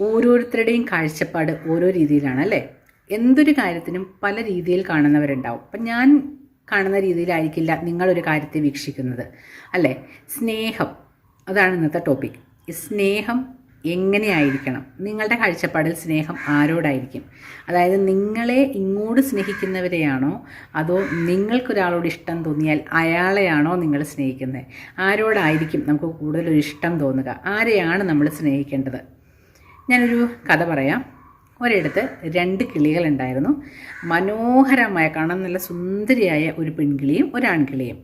ഓരോരുത്തരുടെയും കാഴ്ചപ്പാട് ഓരോ രീതിയിലാണ് അല്ലേ? എന്തൊരു കാര്യത്തിനും പല രീതിയിൽ കാണുന്നവരുണ്ടാവും. അപ്പം ഞാൻ കാണുന്ന രീതിയിലായിരിക്കില്ല നിങ്ങളൊരു കാര്യത്തെ വീക്ഷിക്കുന്നത് അല്ലേ? സ്നേഹം അതാണ് ഇന്നത്തെ ടോപ്പിക് സ്നേഹം എങ്ങനെയായിരിക്കണം? നിങ്ങളുടെ കാഴ്ചപ്പാടിൽ സ്നേഹം ആരോടായിരിക്കും? അതായത് നിങ്ങളെ ഇങ്ങോട്ട് സ്നേഹിക്കുന്നവരെയാണോ അതോ നിങ്ങൾക്കൊരാളോട് ഇഷ്ടം തോന്നിയാൽ അയാളെയാണോ നിങ്ങൾ സ്നേഹിക്കുന്നത്? ആരോടായിരിക്കും നമുക്ക് കൂടുതലൊരു ഇഷ്ടം തോന്നുക? ആരെയാണ് നമ്മൾ സ്നേഹിക്കേണ്ടത്? ഞാനൊരു കഥ പറയാം. ഒരിടത്ത് രണ്ട് കിളികളുണ്ടായിരുന്നു. മനോഹരമായ കാണാൻ നല്ല സുന്ദരിയായ ഒരു പെൺകിളിയും ഒരു ആൺകിളിയും.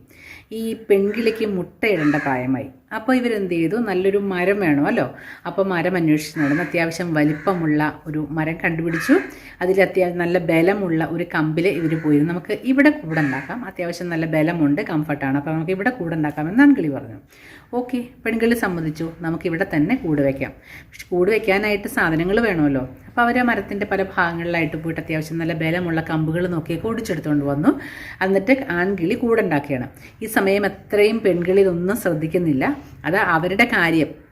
ഈ പെൺകിളിക്ക് മുട്ടയിടേണ്ട പ്രായമായി. അപ്പോൾ ഇവരെന്ത് ചെയ്തു നല്ലൊരു മരം വേണമല്ലോ അപ്പോൾ മരം അന്വേഷിച്ച് നടന്ന്. അത്യാവശ്യം വലിപ്പമുള്ള ഒരു മരം കണ്ടുപിടിച്ചു. അതിൽ അത്യാവശ്യം നല്ല ബലമുള്ള ഒരു കമ്പിൽ ഇവർ പോയിരുന്നു. നമുക്ക് ഇവിടെ കൂടുണ്ടാക്കാം അത്യാവശ്യം നല്ല ബലമുണ്ട് കംഫർട്ടാണ്. അപ്പോൾ നമുക്ക് ഇവിടെ കൂടുണ്ടാക്കാം എന്ന് ആൺകിളി പറഞ്ഞു. ഓക്കെ പെൺകിളി സമ്മതിച്ചു. നമുക്ക് ഇവിടെ തന്നെ കൂട് വയ്ക്കാം പക്ഷെ കൂട് വയ്ക്കാനായിട്ട് സാധനങ്ങൾ വേണമല്ലോ. അപ്പോൾ അവർ ആ മരത്തിന്റെ പല ഭാഗങ്ങളിലായിട്ട് പോയിട്ട് അത്യാവശ്യം നല്ല ബലമുള്ള കമ്പുകൾ നോക്കി ഓടിച്ചെടുത്തുകൊണ്ട് വന്നു. എന്നിട്ട് ആൺകിളി കൂടുണ്ടാക്കിയാണ് ഈ സമയം എത്രയും പെൺകിളി ഇതൊന്നും ശ്രദ്ധിക്കുന്നില്ല. അത് അവരുടെ കാര്യം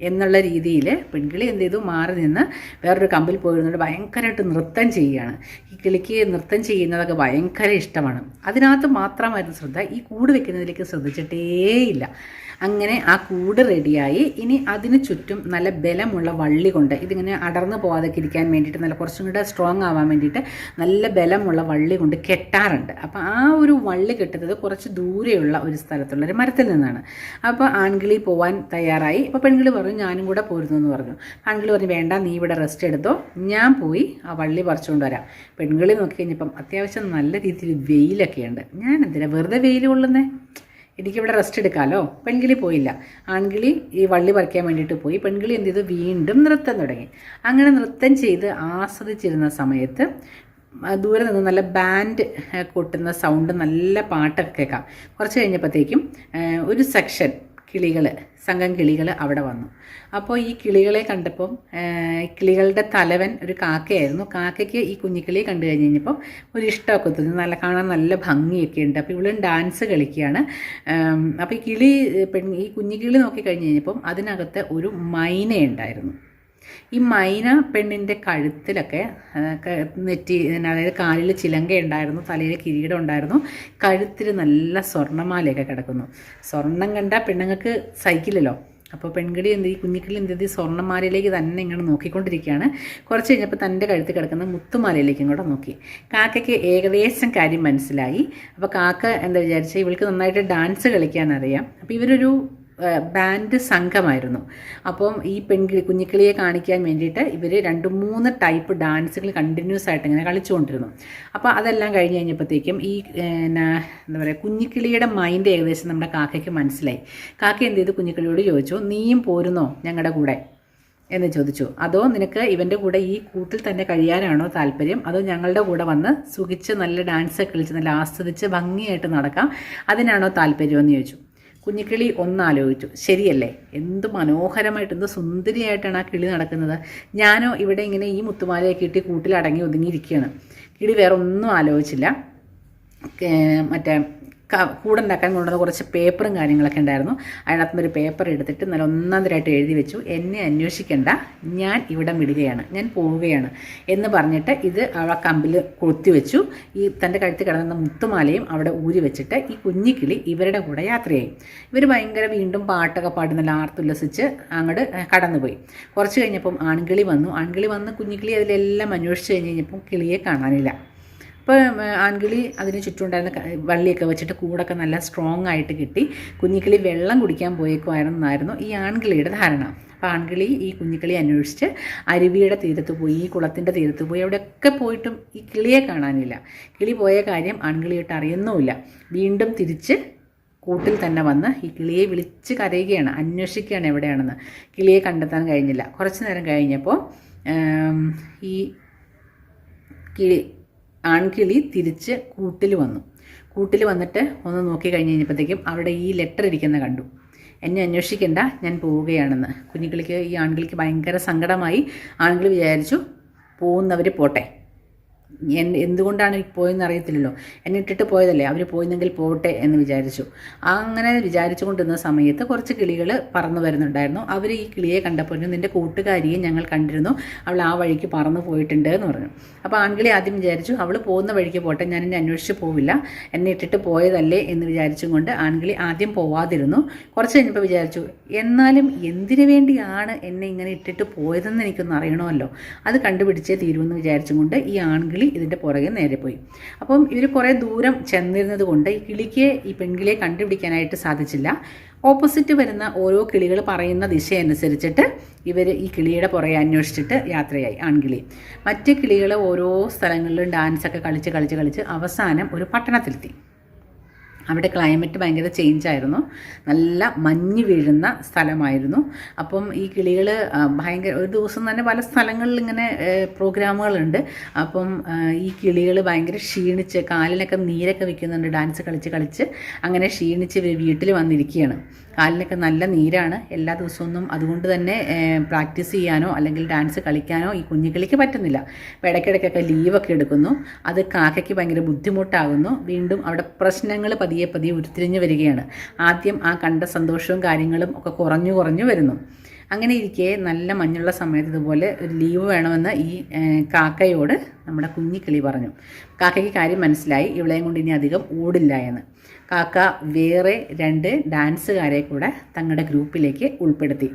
എന്നുള്ള രീതിയിൽ പെൺകിളി എന്ത് ചെയ്തു? മാറി നിന്ന് വേറൊരു കമ്പിൽ പോയിരുന്നുകൊണ്ട് ഭയങ്കരമായിട്ട് നൃത്തം ചെയ്യുകയാണ്. ഈ കിളിക്ക് നൃത്തം ചെയ്യുന്നതൊക്കെ ഭയങ്കര ഇഷ്ടമാണ്. അതിനകത്ത് മാത്രമായിരുന്നു ശ്രദ്ധ. ഈ കൂട് വെക്കുന്നതിലേക്ക് ശ്രദ്ധിച്ചിട്ടേയില്ല. അങ്ങനെ ആ കൂട് റെഡിയായി. ഇനി അതിന് ചുറ്റും നല്ല ബലമുള്ള വള്ളി കൊണ്ട് ഇതിങ്ങനെ അടർന്നു പോകാതെ ഇരിക്കാൻ വേണ്ടിയിട്ട് നല്ല കുറച്ചും കൂടെ സ്ട്രോങ് ആവാൻ വേണ്ടിയിട്ട് നല്ല ബലമുള്ള വള്ളി കൊണ്ട് കെട്ടാറുണ്ട്. അപ്പോൾ ആ ഒരു വള്ളി കെട്ടുന്നത് കുറച്ച് ദൂരെയുള്ള ഒരു സ്ഥലത്തുള്ള ഒരു മരത്തിൽ നിന്നാണ്. അപ്പോൾ ആൺകിളി പോവാൻ തയ്യാറായി. അപ്പോൾ പെൺകിളി പറഞ്ഞു ഞാനും കൂടെ പോരുന്നു എന്ന് പറഞ്ഞു. ആൺകിളി പറഞ്ഞു വേണ്ട നീ ഇവിടെ റെസ്റ്റ് എടുത്തോ. ഞാൻ പോയി ആ വള്ളി പറിച്ചുകൊണ്ട് വരാം. പെൺകിളി നോക്കി കഴിഞ്ഞപ്പം അത്യാവശ്യം നല്ല രീതിയിൽ വെയിലൊക്കെയുണ്ട്. ഞാൻ എന്തിനാ വെറുതെ വെയിൽ കൊള്ളുന്നേ? എനിക്കിവിടെ റെസ്റ്റ് എടുക്കാമല്ലോ പെൺകിളി പോയില്ല. ആൺകിളി ഈ വള്ളി പറിക്കാൻ വേണ്ടിയിട്ട് പോയി. പെൺകിളി എന്ത് ചെയ്തു? വീണ്ടും നൃത്തം തുടങ്ങി. അങ്ങനെ നൃത്തം ചെയ്ത് ആസ്വദിച്ചിരുന്ന സമയത്ത് ദൂരെ നിന്ന് നല്ല ബാൻഡ് കൊട്ടുന്ന സൗണ്ട് നല്ല പാട്ടൊക്കെ കേൾക്കാം. കുറച്ച് കഴിഞ്ഞപ്പോഴത്തേക്കും ഒരു സെക്ഷൻ കിളികൾ സംഘം കിളികൾ അവിടെ വന്നു. അപ്പോൾ ഈ കിളികളെ കണ്ടപ്പം കിളികളുടെ തലവൻ ഒരു കാക്കയായിരുന്നു. കാക്കയ്ക്ക് ഈ കുഞ്ഞിക്കിളിയെ കണ്ടു കഴിഞ്ഞ് കഴിഞ്ഞപ്പം ഒരു ഇഷ്ടമൊക്കെ തോന്നി. നല്ല കാണാൻ നല്ല ഭംഗിയൊക്കെ ഉണ്ട്. അപ്പോൾ ഇവളും ഡാൻസ് കളിക്കുകയാണ്. അപ്പോൾ ഈ കിളി പെൺ ഈ കുഞ്ഞിക്കിളി നോക്കി കഴിഞ്ഞ് കഴിഞ്ഞപ്പം അതിനകത്ത് ഒരു മൈനയുണ്ടായിരുന്നു. ഈ മൈന പെണ്ണിന്റെ കഴുത്തിലൊക്കെ നെറ്റി അതായത് കാലിൽ ചിലങ്ക ഉണ്ടായിരുന്നു തലയിൽ കിരീടം ഉണ്ടായിരുന്നു കഴുത്തിൽ നല്ല സ്വർണമാലയൊക്കെ കിടക്കുന്നു. സ്വർണം കണ്ട പെണ്ണുങ്ങൾക്ക് സഹിക്കില്ലല്ലോ. അപ്പോൾ പെൺകിളി എന്ത് ഈ കുഞ്ഞിക്കിളി എന്ത് സ്വർണമാലയിലേക്ക് തന്നെ ഇങ്ങനെ നോക്കിക്കൊണ്ടിരിക്കുകയാണ്. കുറച്ച് കഴിഞ്ഞപ്പോൾ തന്റെ കഴുത്തിൽ കിടക്കുന്ന മുത്തുമാലയിലേക്കും കൂടെ നോക്കി. കാക്കയ്ക്ക് ഏകദേശം കാര്യം മനസ്സിലായി. അപ്പോൾ കാക്ക എന്താ വിചാരിച്ചാൽ ഇവൾക്ക് നന്നായിട്ട് ഡാൻസ് കളിക്കാൻ അറിയാം. അപ്പോൾ ഇവരൊരു ബാൻഡ് സംഘമായിരുന്നു. അപ്പം ഈ പെൺകിളി കുഞ്ഞിക്കിളിയെ കാണിക്കാൻ വേണ്ടിയിട്ട് ഇവർ രണ്ട് മൂന്ന് ടൈപ്പ് ഡാൻസുകൾ കണ്ടിന്യൂസ് ആയിട്ട് ഇങ്ങനെ കളിച്ചുകൊണ്ടിരുന്നു. അപ്പോൾ അതെല്ലാം കഴിഞ്ഞ് കഴിഞ്ഞപ്പോഴത്തേക്കും ഈ എന്താ പറയുക കുഞ്ഞിക്കിളിയുടെ മൈൻഡ് ഏകദേശം നമ്മുടെ കാക്കയ്ക്ക് മനസ്സിലായി. കാക്ക എന്ത് ചെയ്തു? കുഞ്ഞിക്കിളിയോട് ചോദിച്ചു നീയും പോരുന്നോ ഞങ്ങളുടെ കൂടെ? എന്ന് ചോദിച്ചു. അതോ നിനക്ക് ഇവന്റെ കൂടെ ഈ കൂട്ടിൽ തന്നെ കഴിയാനാണോ താല്പര്യം? അതോ ഞങ്ങളുടെ കൂടെ വന്ന് സുഖിച്ച് നല്ല ഡാൻസ് കളിച്ച് നല്ല ആസ്വദിച്ച് ഭംഗിയായിട്ട് നടക്കാം? അതിനാണോ താല്പര്യമെന്ന് ചോദിച്ചു. കുഞ്ഞിക്കിളി ഒന്നാലോചിച്ചു. ശരിയല്ലേ? എന്ത് മനോഹരമായിട്ട് എന്ത് സുന്ദരിയായിട്ടാണ് ആ കിളി നടക്കുന്നത്. ഞാനോ ഇവിടെ ഇങ്ങനെ ഈ മുത്തുമാലയൊക്കെ ഇട്ട് കൂട്ടിലടങ്ങി ഒതുങ്ങിയിരിക്കുകയാണ്. കിളി വേറെ ഒന്നും ആലോചിച്ചില്ല മറ്റേ കൂടുണ്ടാക്കാൻ കൊണ്ടുവന്ന കുറച്ച് പേപ്പറും കാര്യങ്ങളൊക്കെ ഉണ്ടായിരുന്നു. അതിനകത്ത് ഒരു പേപ്പർ എടുത്തിട്ട് നല്ല ഒന്നാന്തരമായിട്ട് എഴുതി വെച്ചു. എന്നെ അന്വേഷിക്കേണ്ട. ഞാൻ ഇവിടെ വിടുകയാണ്. ഞാൻ പോവുകയാണ് എന്ന് പറഞ്ഞിട്ട് ഇത് അവളെ കമ്പിൽ കൊത്തി വെച്ചു. ഈ തന്റെ കഴുത്തിൽ കിടന്ന മുത്തുമാലയും അവിടെ ഊരി വെച്ചിട്ട് ഈ കുഞ്ഞിക്കിളി ഇവരുടെ കൂടെ യാത്രയായി. ഇവർ ഭയങ്കര വീണ്ടും പാട്ടൊക്കെ പാടി നല്ല ആർത്തുല്ലസിച്ച് അങ്ങോട്ട് കടന്നുപോയി. കുറച്ച് കഴിഞ്ഞപ്പം ആൺകിളി വന്നു. ആൺകിളി വന്ന് കുഞ്ഞിക്കിളി അതിലെല്ലാം അന്വേഷിച്ച് കഴിഞ്ഞ് കഴിഞ്ഞപ്പം കിളിയെ കാണാനില്ല. അപ്പോൾ ആൺകിളി അതിന് ചുറ്റുമുണ്ടായിരുന്ന വള്ളിയൊക്കെ വെച്ചിട്ട് കൂടൊക്കെ നല്ല സ്ട്രോങ് ആയിട്ട് കിട്ടി. കുഞ്ഞിക്കിളി വെള്ളം കുടിക്കാൻ പോയേക്കുമായിരുന്നായിരുന്നു ഈ ആൺകിളിയുടെ ധാരണ. അപ്പോൾ ആൺകിളി ഈ കുഞ്ഞിക്കിളി അന്വേഷിച്ച് അരുവിയുടെ തീരത്ത് പോയി ഈ കുളത്തിന്റെ തീരത്ത് പോയി അവിടെയൊക്കെ പോയിട്ടും ഈ കിളിയെ കാണാനില്ല. കിളി പോയ കാര്യം ആൺകിളിയിട്ട് അറിയുന്നുമില്ല. വീണ്ടും തിരിച്ച് കൂട്ടിൽ തന്നെ വന്ന് ഈ കിളിയെ വിളിച്ച് കരയുകയാണ് അന്വേഷിക്കുകയാണ് എവിടെയാണെന്ന്. കിളിയെ കണ്ടെത്താൻ കഴിഞ്ഞില്ല. കുറച്ച് നേരം കഴിഞ്ഞപ്പോൾ ഈ കിളി ആൺകിളി തിരിച്ച് കൂട്ടിൽ വന്നു. കൂട്ടിൽ വന്നിട്ട് ഒന്ന് നോക്കി കഴിഞ്ഞ് കഴിഞ്ഞപ്പോഴത്തേക്കും അവിടെ ഈ ലെറ്റർ ഇരിക്കുന്ന കണ്ടു. എന്നെ അന്വേഷിക്കേണ്ട ഞാൻ പോവുകയാണെന്ന്. കുഞ്ഞിക്കിളിക്ക് ഈ ആൺകിളിക്ക് ഭയങ്കര സങ്കടമായി. ആൺകിളി വിചാരിച്ചു പോകുന്നവർ പോട്ടെ. എന്തുകൊണ്ടാണ് പോയെന്ന് അറിയത്തില്ലല്ലോ. എന്നെ ഇട്ടിട്ട് പോയതല്ലേ. അവർ പോയിന്നെങ്കിൽ പോകട്ടെ എന്ന് വിചാരിച്ചു. അങ്ങനെ വിചാരിച്ചു കൊണ്ടിരുന്ന സമയത്ത് കുറച്ച് കിളികൾ പറന്നു വരുന്നുണ്ടായിരുന്നു. അവർ ഈ കിളിയെ കണ്ടപ്പോൾ നിന്റെ കൂട്ടുകാരിയെ ഞങ്ങൾ കണ്ടിരുന്നു. അവൾ ആ വഴിക്ക് പറന്നു പോയിട്ടുണ്ട് എന്ന് പറഞ്ഞു. അപ്പോൾ ആൺകിളി ആദ്യം വിചാരിച്ചു അവൾ പോകുന്ന വഴിക്ക് പോട്ടെ. ഞാൻ എന്നെ അന്വേഷിച്ച് പോവില്ല. എന്നെ ഇട്ടിട്ട് പോയതല്ലേ എന്ന് വിചാരിച്ചും കൊണ്ട് ആൺകിളി ആദ്യം പോവാതിരുന്നു. കുറച്ച് കഴിഞ്ഞപ്പോൾ വിചാരിച്ചു എന്നാലും എന്തിനു വേണ്ടിയാണ് എന്നെ ഇങ്ങനെ ഇട്ടിട്ട് പോയതെന്ന് എനിക്കൊന്ന് അറിയണമല്ലോ. അത് കണ്ടുപിടിച്ചേ തീരുമെന്ന് വിചാരിച്ചും കൊണ്ട് ഈ ആൺകിളി ഇതിന്റെ പുറകെ നേരെ പോയി. അപ്പം ഇവർ കുറേ ദൂരം ചെന്നിരുന്നത് കൊണ്ട് ഈ കിളിക്ക് ഈ പെൺകിളിയെ കണ്ടുപിടിക്കാനായിട്ട് സാധിച്ചില്ല. ഓപ്പോസിറ്റ് വരുന്ന ഓരോ കിളികൾ പറയുന്ന ദിശയനുസരിച്ചിട്ട് ഇവർ ഈ കിളിയുടെ പുറകെ അന്വേഷിച്ചിട്ട് യാത്രയായി ആൺകിളി. മറ്റ് കിളികൾ ഓരോ സ്ഥലങ്ങളിലും ഡാൻസൊക്കെ കളിച്ച് കളിച്ച് കളിച്ച് അവസാനം ഒരു പട്ടണത്തിലെത്തി. അവിടെ ക്ലൈമറ്റ് ഭയങ്കര ചേഞ്ച് ആയിരുന്നു. നല്ല മഞ്ഞ് വീഴുന്ന സ്ഥലമായിരുന്നു. അപ്പം ഈ കിളികൾ ഭയങ്കര ഒരു ദിവസം തന്നെ പല സ്ഥലങ്ങളിൽ ഇങ്ങനെ പ്രോഗ്രാമുകളുണ്ട്. അപ്പം ഈ കിളികൾ ഭയങ്കര ക്ഷീണിച്ച് കാലിനൊക്കെ നീരൊക്കെ വെക്കുന്നുണ്ട് ഡാൻസ് കളിച്ച് കളിച്ച്. അങ്ങനെ ക്ഷീണിച്ച് വീട്ടിൽ വന്നിരിക്കുകയാണ്. കാലിനൊക്കെ നല്ല നീരാണ്. എല്ലാ ദിവസമൊന്നും അതുകൊണ്ട് തന്നെ പ്രാക്ടീസ് ചെയ്യാനോ അല്ലെങ്കിൽ ഡാൻസ് കളിക്കാനോ ഈ കുഞ്ഞുകിളിക്ക് പറ്റുന്നില്ല. ഇടയ്ക്കിടയ്ക്കൊക്കെ ലീവൊക്കെ എടുക്കുന്നു. അത് കാക്കയ്ക്ക് ഭയങ്കര ബുദ്ധിമുട്ടാകുന്നു. വീണ്ടും അവിടെ പ്രശ്നങ്ങൾ പതിയെ പതിയെ പതിയെ ഉരുത്തിരിഞ്ഞ് വരികയാണ്. ആദ്യം ആ കണ്ട സന്തോഷവും കാര്യങ്ങളും ഒക്കെ കുറഞ്ഞു കുറഞ്ഞു വരുന്നു. അങ്ങനെ ഇരിക്കെ നല്ല മഞ്ഞുള്ള സമയത്ത് ഇതുപോലെ ഒരു ലീവ് വേണമെന്ന് ഈ കാക്കയോട് നമ്മുടെ കുഞ്ഞിക്കിളി പറഞ്ഞു. കാക്കയ്ക്ക് കാര്യം മനസ്സിലായി. ഇവളെയും കൊണ്ട് ഇനി അധികം ഓടില്ല എന്ന്. കാക്ക വേറെ രണ്ട് ഡാൻസുകാരെ കൂടെ തങ്ങളുടെ ഗ്രൂപ്പിലേക്ക് ഉൾപ്പെടുത്തി.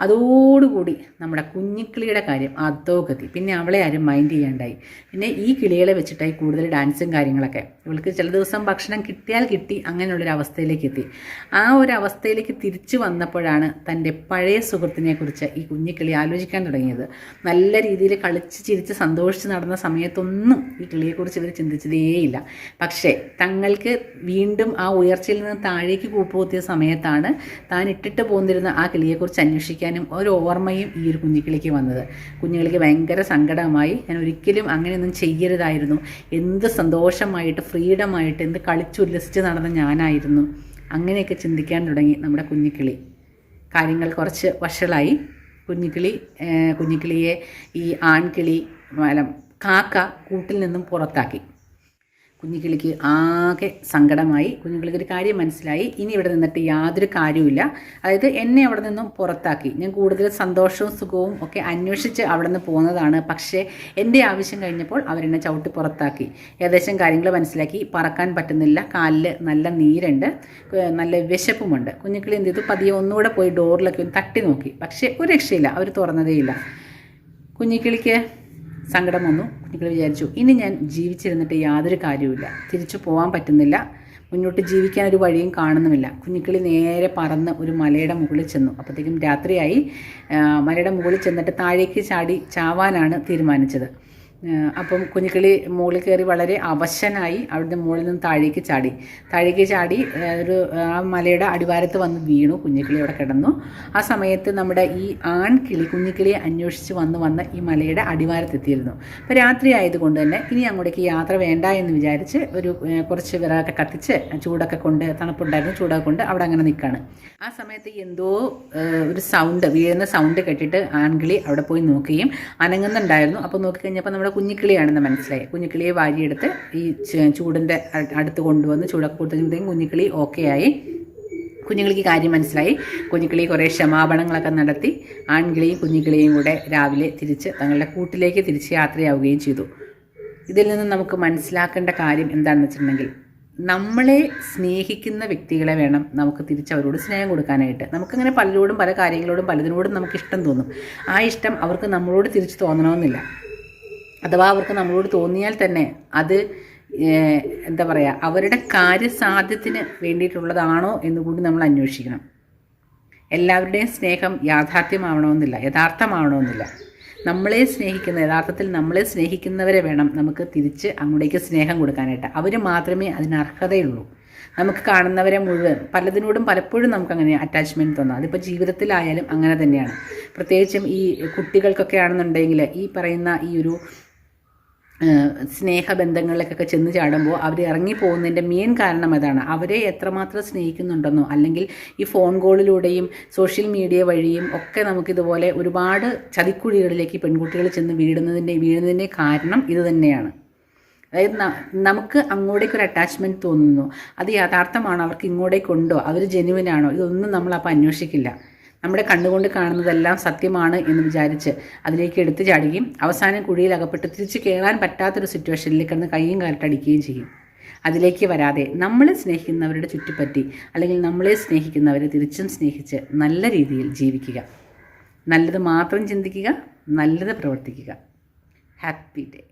അതോടുകൂടി നമ്മുടെ കുഞ്ഞിക്കിളിയുടെ കാര്യം അതോഗതി പിന്നെ അവളെ ആരും മൈൻഡ് ചെയ്യാണ്ടായി. പിന്നെ ഈ കിളികളെ വെച്ചിട്ടായി കൂടുതൽ ഡാൻസും കാര്യങ്ങളൊക്കെ. ഇവൾക്ക് ചില ദിവസം ഭക്ഷണം കിട്ടിയാൽ കിട്ടി. അങ്ങനെയുള്ളൊരു അവസ്ഥയിലേക്ക് എത്തി. ആ ഒരു അവസ്ഥയിലേക്ക് തിരിച്ചു വന്നപ്പോഴാണ് തന്റെ പഴയ സുഹൃത്തിനെക്കുറിച്ച് ഈ കുഞ്ഞിക്കിളി ആലോചിക്കാൻ തുടങ്ങിയത്. നല്ല രീതിയിൽ കളിച്ച് ചിരിച്ച് സന്തോഷിച്ച് നടന്ന സമയത്തൊന്നും ഈ കിളിയെക്കുറിച്ച് ഇവർ ചിന്തിച്ചതേയില്ല പക്ഷേ തങ്ങൾക്ക് വീണ്ടും ആ ഉയർച്ചയിൽ നിന്ന് താഴേക്ക് കൂപ്പുകുത്തിയ സമയത്താണ് താൻ ഇട്ടിട്ട് പോന്നിരുന്ന ആ കിളിയെക്കുറിച്ച് അന്വേഷിക്കാനും ഒരു ഓർമ്മയും ഈ ഒരു കുഞ്ഞിക്കിളിക്ക് വന്നത്. കുഞ്ഞുകിളിക്ക് ഭയങ്കര സങ്കടമായി. ഞാൻ ഒരിക്കലും അങ്ങനെയൊന്നും ചെയ്യരുതായിരുന്നു. എന്ത് സന്തോഷമായിട്ട് ഫ്രീഡമായിട്ട് എന്ത് കളിച്ചുല്ലസിച്ച് നടന്ന ഞാനായിരുന്നു. അങ്ങനെയൊക്കെ ചിന്തിക്കാൻ തുടങ്ങി നമ്മുടെ കുഞ്ഞിക്കിളി. കാര്യങ്ങൾ കുറച്ച് വഷളായി. കുഞ്ഞിക്കിളി കുഞ്ഞിക്കിളിയെ ഈ ആൺകിളി അല്ല കാക്ക കൂട്ടിൽ നിന്നും പുറത്താക്കി. കുഞ്ഞിക്കിളിക്ക് ആകെ സങ്കടമായി. കുഞ്ഞിക്കിളിക്ക് ഒരു കാര്യം മനസ്സിലായി. ഇനി ഇവിടെ നിന്നിട്ട് യാതൊരു കാര്യവുമില്ല. അതായത് എന്നെ അവിടെ നിന്നും പുറത്താക്കി. ഞാൻ കൂടുതൽ സന്തോഷവും സുഖവും ഒക്കെ അന്വേഷിച്ച് അവിടെ നിന്ന് പോകുന്നതാണ് പക്ഷേ എന്റെ ആവശ്യം കഴിഞ്ഞപ്പോൾ അവരെന്നെ ചവിട്ടി പുറത്താക്കി. ഏകദേശം കാര്യങ്ങൾ മനസ്സിലാക്കി. പറക്കാൻ പറ്റുന്നില്ല. കാലിൽ നല്ല നീരുണ്ട്. നല്ല വിശപ്പുമുണ്ട്. കുഞ്ഞിക്കിളി എന്ത് ചെയ്തു? പതിയെ ഒന്നുകൂടെ പോയി ഡോറിലൊക്കെ ഒന്ന് തട്ടി നോക്കി. പക്ഷേ ഒരു രക്ഷയില്ല. അവർ തുറന്നതേയില്ല. കുഞ്ഞിക്കിളിക്ക് സങ്കടം വന്നു. കുട്ടികൾ വിചാരിച്ചു ഇനി ഞാൻ ജീവിച്ചിരുന്നിട്ട് യാതൊരു കാര്യവുമില്ല. തിരിച്ചു പോകാൻ പറ്റുന്നില്ല. മുന്നോട്ട് ജീവിക്കാൻ ഒരു വഴിയും കാണുന്നുമില്ല. കുഞ്ഞിക്കിളി നേരെ പറന്ന് ഒരു മലയുടെ മുകളിൽ ചെന്നു. അപ്പോഴത്തേക്കും രാത്രിയായി. മലയുടെ മുകളിൽ ചെന്നിട്ട് താഴേക്ക് ചാടി ചാവാനാണ് തീരുമാനിച്ചത്. അപ്പം കുഞ്ഞിക്കിളി മുകളിൽ കയറി വളരെ അവശനായി അവിടുന്ന് മുകളിൽ നിന്ന് താഴേക്ക് ചാടി. താഴേക്ക് ചാടി ഒരു ആ മലയുടെ അടിവാരത്ത് വന്ന് വീണു. കുഞ്ഞിക്കിളി അവിടെ കിടന്നു. ആ സമയത്ത് നമ്മുടെ ഈ ആൺകിളി കുഞ്ഞിക്കിളിയെ അന്വേഷിച്ച് വന്ന് വന്ന് ഈ മലയുടെ അടിവാരത്തെത്തിയിരുന്നു. അപ്പോൾ രാത്രി ആയതുകൊണ്ട് തന്നെ ഇനി അങ്ങോട്ടേക്ക് യാത്ര വേണ്ട എന്ന് വിചാരിച്ച് ഒരു കുറച്ച് വിറകൊക്കെ കത്തിച്ച് ചൂടൊക്കെ കൊണ്ട് തണുപ്പുണ്ടായിരുന്നു ചൂടൊക്കെ കൊണ്ട് അവിടെ അങ്ങനെ നിൽക്കുകയാണ് ആ സമയത്ത് എന്തോ ഒരു സൗണ്ട് വീഴുന്ന സൗണ്ട് കേട്ടിട്ട് ആൺകിളി അവിടെ പോയി നോക്കുകയും അനങ്ങുന്നുണ്ടായിരുന്നു. അപ്പോൾ നോക്കിക്കഴിഞ്ഞപ്പോൾ നമ്മുടെ കുഞ്ഞിക്കിളിയാണെന്ന് മനസ്സിലായി. കുഞ്ഞിക്കിളിയെ വാരിയെടുത്ത് ഈ ചൂടിന്റെ അടുത്ത് കൊണ്ടുവന്ന് ചൂടൊക്കെ കൊടുത്തപ്പോഴത്തേക്കും കുഞ്ഞിക്കിളി ഓക്കെ ആയി. കുഞ്ഞുകിളിക്ക് കാര്യം മനസ്സിലായി. കുഞ്ഞുകിളി കുറേ ക്ഷമാപണങ്ങളൊക്കെ നടത്തി. ആൺകിളിയും കുഞ്ഞുകിളിയും കൂടെ രാവിലെ തിരിച്ച് തങ്ങളുടെ കൂട്ടിലേക്ക് തിരിച്ച് യാത്രയാവുകയും ചെയ്തു. ഇതിൽ നിന്ന് നമുക്ക് മനസ്സിലാക്കേണ്ട കാര്യം എന്താണെന്ന് വെച്ചിട്ടുണ്ടെങ്കിൽ നമ്മളെ സ്നേഹിക്കുന്ന വ്യക്തികളെ വേണം നമുക്ക് തിരിച്ച് അവരോട് സ്നേഹം കൊടുക്കാനായിട്ട്. നമുക്കങ്ങനെ പലരോടും പല കാര്യങ്ങളോടും പലതിനോടും നമുക്ക് ഇഷ്ടം തോന്നും. ആ ഇഷ്ടം അവർക്ക് നമ്മളോട് തിരിച്ച് തോന്നണമെന്നില്ല. അഥവാ അവർക്ക് നമ്മളോട് തോന്നിയാൽ തന്നെ അത് എന്താ പറയുക അവരുടെ കാര്യസാധ്യത്തിന് വേണ്ടിയിട്ടുള്ളതാണോ എന്ന് കൂടി നമ്മൾ അന്വേഷിക്കണം. എല്ലാവരുടെയും സ്നേഹം യാഥാർത്ഥ്യമാവണമെന്നില്ല യഥാർത്ഥമാവണമെന്നില്ല. നമ്മളെ സ്നേഹിക്കുന്ന യഥാർത്ഥത്തിൽ നമ്മളെ സ്നേഹിക്കുന്നവരെ വേണം നമുക്ക് തിരിച്ച് അങ്ങോട്ടേക്ക് സ്നേഹം കൊടുക്കാനായിട്ട്. അവർ മാത്രമേ അതിന് അർഹതയുള്ളൂ. നമുക്ക് കാണുന്നവരെ മുഴുവൻ പലതിനോടും പലപ്പോഴും നമുക്ക് അങ്ങനെ അറ്റാച്ച്മെന്റ് തോന്നാം. അതിപ്പോൾ ജീവിതത്തിലായാലും അങ്ങനെ തന്നെയാണ്. പ്രത്യേകിച്ചും ഈ കുട്ടികൾക്കൊക്കെ ആണെന്നുണ്ടെങ്കിൽ ഈ പറയുന്ന ഈ ഒരു സ്നേഹബന്ധങ്ങളിലേക്കൊക്കെ ചെന്ന് ചാടുമ്പോൾ അവർ ഇറങ്ങിപ്പോകുന്നതിന്റെ മെയിൻ കാരണം അതാണ്. അവരെ എത്രമാത്രം സ്നേഹിക്കുന്നുണ്ടെന്നോ അല്ലെങ്കിൽ ഈ ഫോൺ കോളിലൂടെയും സോഷ്യൽ മീഡിയ വഴിയും ഒക്കെ നമുക്കിതുപോലെ ഒരുപാട് ചതിക്കുഴികളിലേക്ക് പെൺകുട്ടികൾ ചെന്ന് വീടുന്നതിന്റെ വീഴുന്നതിന്റെ കാരണം ഇത് തന്നെയാണ്. അതായത് നമുക്ക് അങ്ങോട്ടേക്ക് ഒരു അറ്റാച്ച്മെന്റ് തോന്നുന്നു. അത് യഥാർത്ഥമാണോ? അവർക്ക് ഇങ്ങോട്ടേക്കുണ്ടോ അവർ ജെനുവിനാണോ ഇതൊന്നും നമ്മളപ്പോൾ അന്വേഷിക്കില്ല. നമ്മുടെ കണ്ണുകൊണ്ട് കാണുന്നതെല്ലാം സത്യമാണ് എന്ന് വിചാരിച്ച് അതിലേക്ക് എടുത്തു ചാടുകയും അവസാനം കുഴിയിൽ അകപ്പെട്ട് തിരിച്ച് കയറാൻ പറ്റാത്തൊരു സിറ്റുവേഷനിൽ കിടന്ന് കൈയും കാലിട്ടടിക്കുകയും ചെയ്യും. അതിലേക്ക് വരാതെ നമ്മളെ സ്നേഹിക്കുന്നവരുടെ ചുറ്റിപ്പറ്റി അല്ലെങ്കിൽ നമ്മളെ സ്നേഹിക്കുന്നവരെ തിരിച്ചും സ്നേഹിച്ച് നല്ല രീതിയിൽ ജീവിക്കുക. നല്ലത് മാത്രം ചിന്തിക്കുക നല്ലത് പ്രവർത്തിക്കുക. Happy day